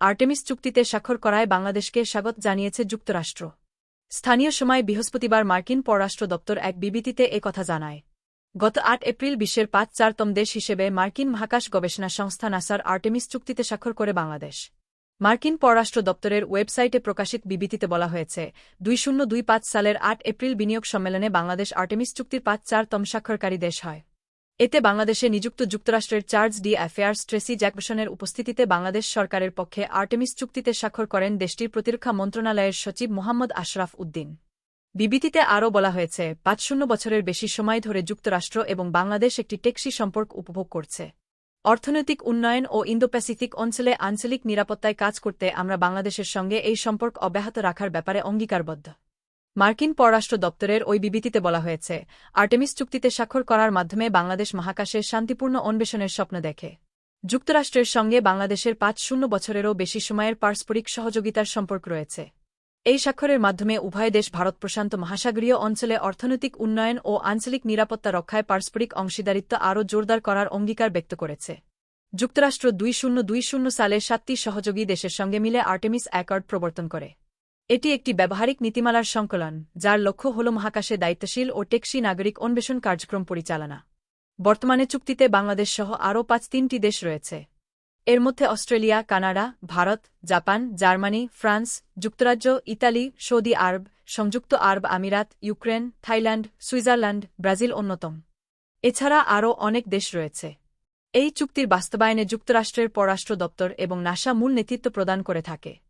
Artemis চুক্তিতে স্বাক্ষর করায় বাংলাদেশকে স্বাগত জানিয়েছে যুক্তরাষ্ট্র। স্থানীয় সময় বৃহস্পতিবার মার্কিন পররাষ্ট্র দপ্তর এক বিবৃতিতে কথা জানায়। গত আট এপ্রিল বিশ্বের পাঁচ চারতম দেশ হিসেবে মার্কিন মহাকাশ গবেষণা সংস্থা নাসার আর্টেমিস চুক্তিতে স্বাক্ষর করে বাংলাদেশ। মার্কিন পররাষ্ট্র দপ্তরের ওয়েবসাইটে প্রকাশিত বিবৃতিতে বলা হয়েছে, দুই শূন্য দুই পাঁচ সালের আট এপ্রিল বিনিয়োগ সম্মেলনে বাংলাদেশ আর্টেমিস চুক্তির পাঁচ চারতম স্বাক্ষরকারী দেশ হয়। এতে বাংলাদেশে নিযুক্ত যুক্তরাষ্ট্রের চার্জ ডি অ্যাফেয়ার্স, ট্রেসি জ্যাকবসনের উপস্থিতিতে বাংলাদেশ সরকারের পক্ষে আর্টেমিস চুক্তিতে স্বাক্ষর করেন দেশটির প্রতিরক্ষা মন্ত্রণালয়ের সচিব মোহাম্মদ আশরাফ উদ্দিন। বিবৃতিতে আরও বলা হয়েছে, পাঁচ শূন্য বছরের বেশি সময় ধরে যুক্তরাষ্ট্র এবং বাংলাদেশ একটি টেকসি সম্পর্ক উপভোগ করছে। অর্থনৈতিক উন্নয়ন ও ইন্দো প্যাসিফিক অঞ্চলে আঞ্চলিক নিরাপত্তায় কাজ করতে আমরা বাংলাদেশের সঙ্গে এই সম্পর্ক অব্যাহত রাখার ব্যাপারে অঙ্গীকারবদ্ধ। মার্কিন পররাষ্ট্র দপ্তরের ওই বিবৃতিতে বলা হয়েছে, আর্টেমিস চুক্তিতে স্বাক্ষর করার মাধ্যমে বাংলাদেশ মহাকাশে শান্তিপূর্ণ অন্বেষণের স্বপ্ন দেখে। যুক্তরাষ্ট্রের সঙ্গে বাংলাদেশের পাঁচ শূন্য বছরেরও বেশি সময়ের পারস্পরিক সহযোগিতার সম্পর্ক রয়েছে। এই স্বাক্ষরের মাধ্যমে উভয় দেশ ভারত প্রশান্ত মহাসাগরীয় অঞ্চলে অর্থনৈতিক উন্নয়ন ও আঞ্চলিক নিরাপত্তা রক্ষায় পারস্পরিক অংশীদারিত্ব আরও জোরদার করার অঙ্গীকার ব্যক্ত করেছে। যুক্তরাষ্ট্র দুই শূন্য দুই শূন্য সালে সাতটি সহযোগী দেশের সঙ্গে মিলে আর্টেমিস অ্যাকর্ড প্রবর্তন করে। এটি একটি ব্যবহারিক নীতিমালার সংকলন, যার লক্ষ্য হল মহাকাশে দায়িত্বশীল ও টেকসি নাগরিক অন্বেষণ কার্যক্রম পরিচালনা। বর্তমানে চুক্তিতে বাংলাদেশ সহ আরও পাঁচ তিনটি দেশ রয়েছে। এর মধ্যে Australia, Canada, Bharat, Japan, Germany, France, যুক্তরাজ্য, ইতালি, সৌদি আরব, সংযুক্ত আরব আমিরাত, ইউক্রেন, থাইল্যান্ড, সুইজারল্যান্ড, ব্রাজিল অন্যতম। এছাড়া আরও অনেক দেশ রয়েছে। এই চুক্তির বাস্তবায়নে যুক্তরাষ্ট্রের পররাষ্ট্র দপ্তর এবং নাসা মূল নেতৃত্ব প্রদান করে থাকে।